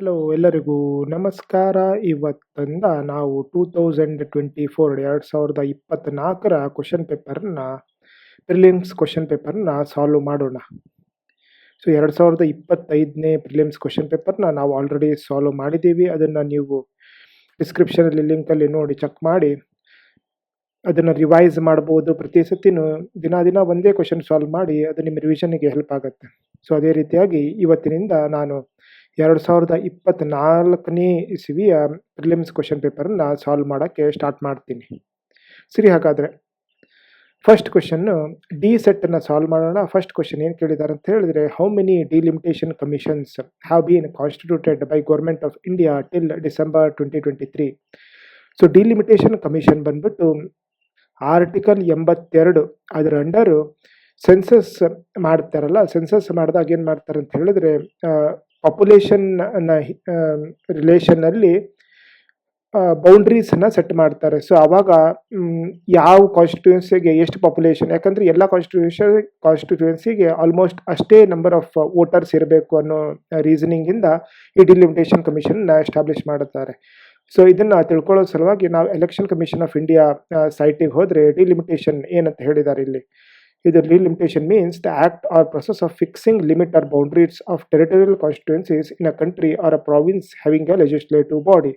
Hello ಎಲ್ಲರಿಗೂ ನಮಸ್ಕಾರ. ಇವತ್ತಿಂದ ನಾವು ಟೂ ತೌಸಂಡ್ ಟ್ವೆಂಟಿ ಫೋರ್ ಎರಡು ಸಾವಿರದ ಇಪ್ಪತ್ತ್ನಾಲ್ಕರ ಕ್ವಶನ್ ಪೇಪರ್ನ ಪ್ರಿಲಿಮ್ಸ್ ಕ್ವಶನ್ ಪೇಪರ್ನ ಸಾಲ್ವ್ ಮಾಡೋಣ. ಸೊ ಎರಡು ಸಾವಿರದ ಇಪ್ಪತ್ತೈದನೇ ಪ್ರಿಲಿಮ್ಸ್ ಕ್ವಶನ್ ಪೇಪರ್ನ ನಾವು ಆಲ್ರೆಡಿ ಸಾಲ್ವ್ ಮಾಡಿದ್ದೀವಿ. ಅದನ್ನು ನೀವು ಡಿಸ್ಕ್ರಿಪ್ಷನಲ್ಲಿ ಲಿಂಕಲ್ಲಿ ನೋಡಿ ಚೆಕ್ ಮಾಡಿ. ಅದನ್ನು ರಿವೈಸ್ ಮಾಡ್ಬೋದು. ಪ್ರತಿ ಸತಿನೂ ದಿನ ದಿನ ಒಂದೇ ಕ್ವಶನ್ ಸಾಲ್ವ್ ಮಾಡಿ. ಅದು ನಿಮ್ಮ ರಿವಿಷನ್ಗೆ ಹೆಲ್ಪ್ ಆಗುತ್ತೆ. ಸೊ ಅದೇ ರೀತಿಯಾಗಿ ಇವತ್ತಿನಿಂದ ನಾನು ಎರಡು ಸಾವಿರದ ಇಪ್ಪತ್ತ್ನಾಲ್ಕನೇ ಇಸವಿಯ ಪ್ರಿಲಿಮ್ಸ್ ಕ್ವಶನ್ ಪೇಪರನ್ನು ಸಾಲ್ವ್ ಮಾಡೋಕ್ಕೆ ಸ್ಟಾರ್ಟ್ ಮಾಡ್ತೀನಿ. ಸರಿ, ಹಾಗಾದರೆ ಫಸ್ಟ್ ಕ್ವಶನ್ನು ಡಿ ಸೆಟ್ಟನ್ನು ಸಾಲ್ವ್ ಮಾಡೋಣ. ಫಸ್ಟ್ ಕ್ವಶನ್ ಏನು ಕೇಳಿದ್ದಾರೆ ಅಂತ ಹೇಳಿದ್ರೆ how many delimitation commissions have been constituted by government of India till December twenty twenty three so delimitation commission ಬಂದ್ಬಿಟ್ಟು ಆರ್ಟಿಕಲ್ ಎಂಬತ್ತೆರಡು ಅದರ ಅಂಡರು ಸೆನ್ಸಸ್ ಮಾಡ್ತಾರಲ್ಲ ಸೆನ್ಸಸ್ ಮಾಡಿದಾಗ ಏನು ಮಾಡ್ತಾರೆ ಅಂತ ಹೇಳಿದ್ರೆ ಪಾಪ್ಯುಲೇಷನ್ ರಿಲೇಷನಲ್ಲಿ ಬೌಂಡ್ರೀಸನ್ನು ಸೆಟ್ ಮಾಡ್ತಾರೆ. ಸೊ ಆವಾಗ ಯಾವ ಕಾನ್ಸ್ಟಿಟ್ಯೂನ್ಸಿಗೆ ಎಷ್ಟು ಪಾಪ್ಯುಲೇಷನ್ ಯಾಕಂದರೆ ಎಲ್ಲ ಕಾನ್ಸ್ಟಿಟ್ಯೂಷನ್ ಕಾನ್ಸ್ಟಿಟ್ಯೂನ್ಸಿಗೆ ಆಲ್ಮೋಸ್ಟ್ ಅಷ್ಟೇ ನಂಬರ್ ಆಫ್ ವೋಟರ್ಸ್ ಇರಬೇಕು ಅನ್ನೋ ರೀಸನಿಂಗಿಂದ ಈ ಡಿಲಿಮಿಟೇಷನ್ ಕಮಿಷನ್ನ ಎಸ್ಟಾಬ್ಲಿಷ್ ಮಾಡುತ್ತಾರೆ. ಸೊ ಇದನ್ನು ತಿಳ್ಕೊಳ್ಳೋ ಸಲುವಾಗಿ ನಾವು ಎಲೆಕ್ಷನ್ ಕಮಿಷನ್ ಆಫ್ ಇಂಡಿಯಾ ಸೈಟಿಗೆ ಹೋದರೆ ಡಿಲಿಮಿಟೇಷನ್ ಏನಂತ ಹೇಳಿದ್ದಾರೆ ಇಲ್ಲಿ? ಇದು delimitation means the act or process of fixing limit or boundaries of territorial constituencies in a country or a province having a legislative body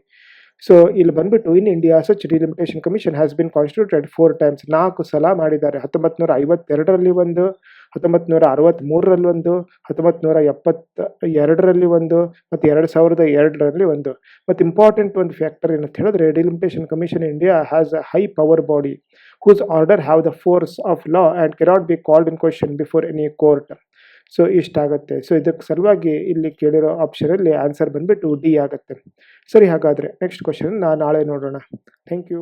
so ಇಲ್ಲಿ ಬಂದ್ಬಿಟ್ಟು in India such delimitation commission has been constituted four times ನಾಲ್ಕು ಸಲ ಮಾಡಿದ್ದಾರೆ ಹತ್ತೊಂಬತ್ತು ನೂರ ಐವತ್ತೆರಡರಲ್ಲಿ ಒಂದು ಹತ್ತೊಂಬತ್ತು ನೂರ ಅರವತ್ತ್ಮೂರರಲ್ಲಿ ಒಂದು ಹತ್ತೊಂಬತ್ತು ನೂರ ಎಪ್ಪತ್ತ ಎರಡರಲ್ಲಿ ಒಂದು ಮತ್ತು ಎರಡು ಸಾವಿರದ ಎರಡರಲ್ಲಿ ಒಂದು. ಮತ್ತು ಇಂಪಾರ್ಟೆಂಟ್ ಒಂದು ಫ್ಯಾಕ್ಟರ್ ಏನಂತ ಹೇಳಿದ್ರೆ delimitation commission India has a high power body whose order have the force of law and cannot be called in question before any court so ಇಷ್ಟಾಗುತ್ತೆ. So ಇದಕ್ಕೆ ಸಲುವಾಗಿ ಇಲ್ಲಿ ಕೇಳಿರೋ ಆಪ್ಷನಲ್ಲಿ ಆನ್ಸರ್ ಬಂದ್ಬಿಟ್ಟು ಡಿ ಆಗುತ್ತೆ. ಸರಿ, ಹಾಗಾದರೆ ನೆಕ್ಸ್ಟ್ ಕ್ವಶನ್ ನಾಳೆ ನೋಡೋಣ. Thank you